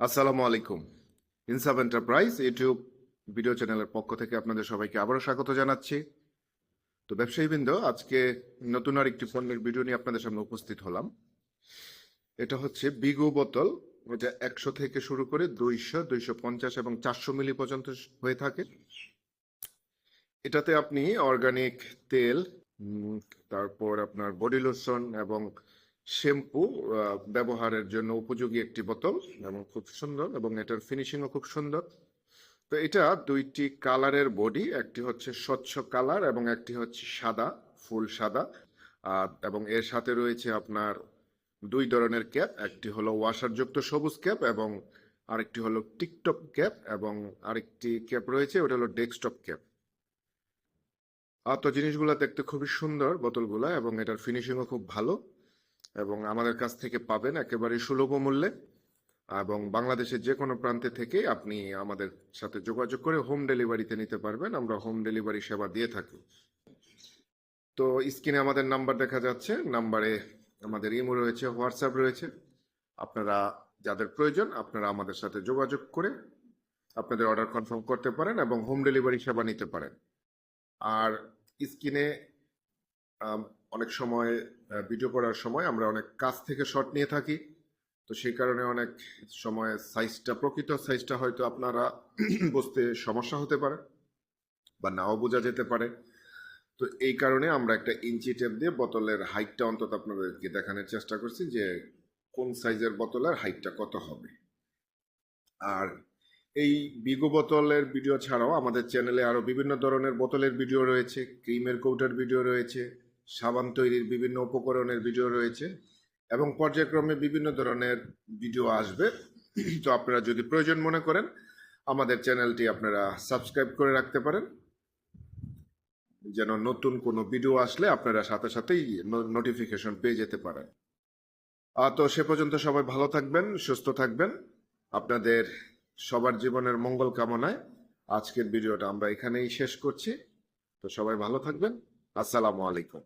আসসালামু আলাইকুম। ইনসাব enterprise YouTube video চ্যানেলের পক্ষ থেকে আপনাদের সবাইকে আবারও স্বাগত জানাচ্ছি। তো ব্যবসায়ীবৃন্দ, আজকে নতুন আর একটি পণ্যের ভিডিও নিয়ে আপনাদের সামনে উপস্থিত হলাম। এটা হচ্ছে বিগু বোতল, এটা একশো থেকে শুরু করে দুইশো দুইশো পঞ্চাশ এবং চারশো মিলি পর্যন্ত হয়ে থাকে। এটাতে আপনি অর্গানিক তেল তারপর আপনার বডি লোশন এবং শ্যাম্পু ব্যবহারের জন্য উপযোগী একটি বোতল এবং খুব সুন্দর এবং এটার ফিনিশিংও খুব সুন্দর। তো এটা দুইটি কালারের বডি একটি হচ্ছে স্বচ্ছ কালার এবং একটি হচ্ছে সাদা ফুল সাদা। আহ, এবং এর সাথে রয়েছে আপনার দুই ধরনের ক্যাপ একটি হলো ওয়াশারযুক্ত সবুজ ক্যাপ এবং আরেকটি হলো টিকটক ক্যাপ এবং আরেকটি ক্যাপ রয়েছে ওটা হলো ডেস্কটপ ক্যাপ। আর তো জিনিসগুলো দেখতে খুবই সুন্দর বোতলগুলো এবং এটার ফিনিশিংও খুব ভালো। এবং আমাদের কাছ থেকে পাবেন একেবারে সুলভ মূল্যে। এবং বাংলাদেশের যে কোনো প্রান্তে থেকে আপনি আমাদের সাথে যোগাযোগ করে হোম ডেলিভারিতে নিতে পারবেন। আমরা হোম ডেলিভারি সেবা দিয়ে থাকি। তো স্ক্রিনে আমাদের নাম্বার দেখা যাচ্ছে। নাম্বারে আমাদের ইমো রয়েছে, হোয়াটসঅ্যাপ রয়েছে। আপনারা যাদের প্রয়োজন আপনারা আমাদের সাথে যোগাযোগ করে আপনাদের অর্ডার কনফার্ম করতে পারেন এবং হোম ডেলিভারি সেবা নিতে পারেন। আর স্ক্রিনে অনেক সময় ভিডিও করার সময় আমরা অনেক কাছ থেকে শট নিয়ে থাকি। তো সেই কারণে অনেক সময় সাইজটা প্রকৃত সাইজটা হয়তো আপনারা বুঝতে সমস্যা হতে পারে বা নাও বোঝা যেতে পারে। তো এই কারণে আমরা একটা ইঞ্চি টেপ দিয়ে বোতলের হাইটটা অন্তত আপনাদেরকে দেখানোর চেষ্টা করছি যে কোন সাইজের বোতলের হাইটটা কত হবে। আর এই বিগো বোতলের ভিডিও ছাড়াও আমাদের চ্যানেলে আরও বিভিন্ন ধরনের বোতলের ভিডিও রয়েছে ক্রিমের কৌটার ভিডিও রয়েছে সাবান তৈরির বিভিন্ন উপকরণের ভিডিও রয়েছে এবং পর্যায়ক্রমে বিভিন্ন ধরনের ভিডিও আসবে। তো আপনারা যদি প্রয়োজন মনে করেন, আমাদের চ্যানেলটি আপনারা সাবস্ক্রাইব করে রাখতে পারেন। যেন নতুন কোনো ভিডিও আসলে আপনারা সাথে সাথেই নোটিফিকেশন পেয়ে যেতে পারেন। তো সে পর্যন্ত সবাই ভালো থাকবেন, সুস্থ থাকবেন। আপনাদের সবার জীবনের মঙ্গল কামনায় আজকের ভিডিওটা আমরা এখানেই শেষ করছি। তো সবাই ভালো থাকবেন। আসসালামু আলাইকুম।